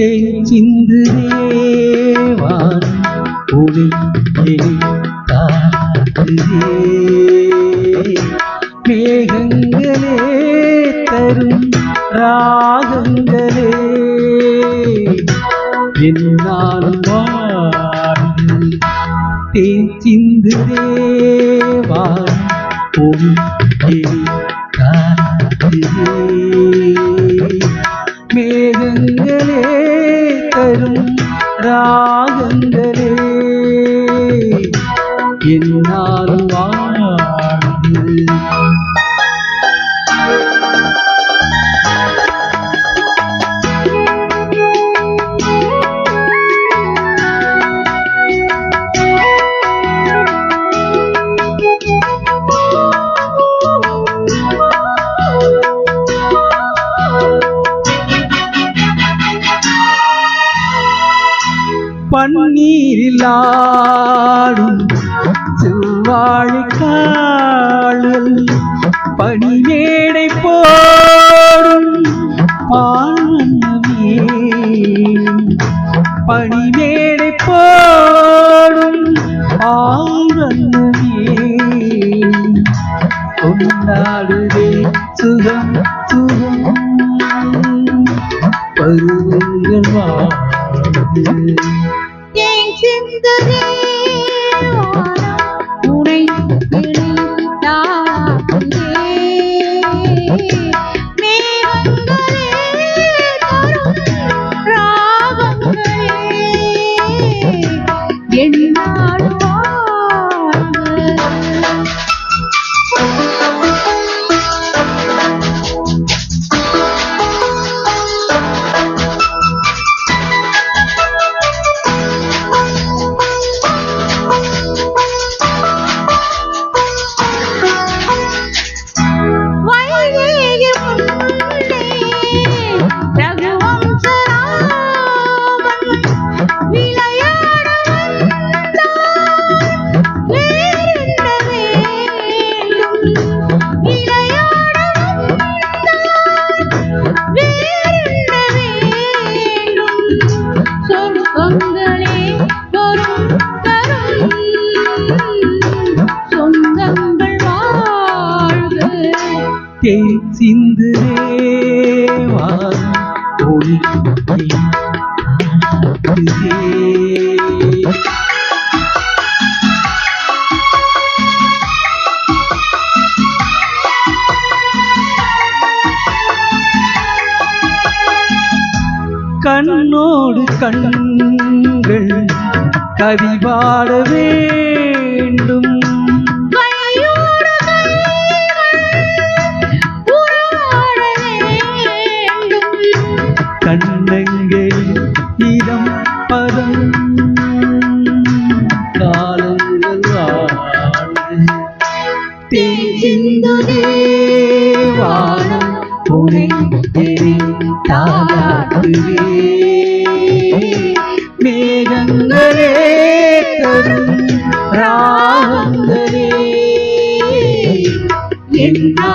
தேன் சிந்துதேவான் ஒளி மேகங்களே தரும் ராகங்களே. என்னால் வாழ்ந்து தேன் சிந்து தேவான் ஒளி எலி தரும் ராகங்களே. என்னாலும் பன்னீரில் ஆடும் செவ்வாழை பனிமேடை போடும் பானமே பனிமேடை போடும் ஆ தேன் சிந்து ஒளி கண்ணோடு கண்கள் கவி பாடவே தேசிந்து தேவானம் உனை தாளாட்டுவே மேகங்களே தரும் ராகங்களே. என்னா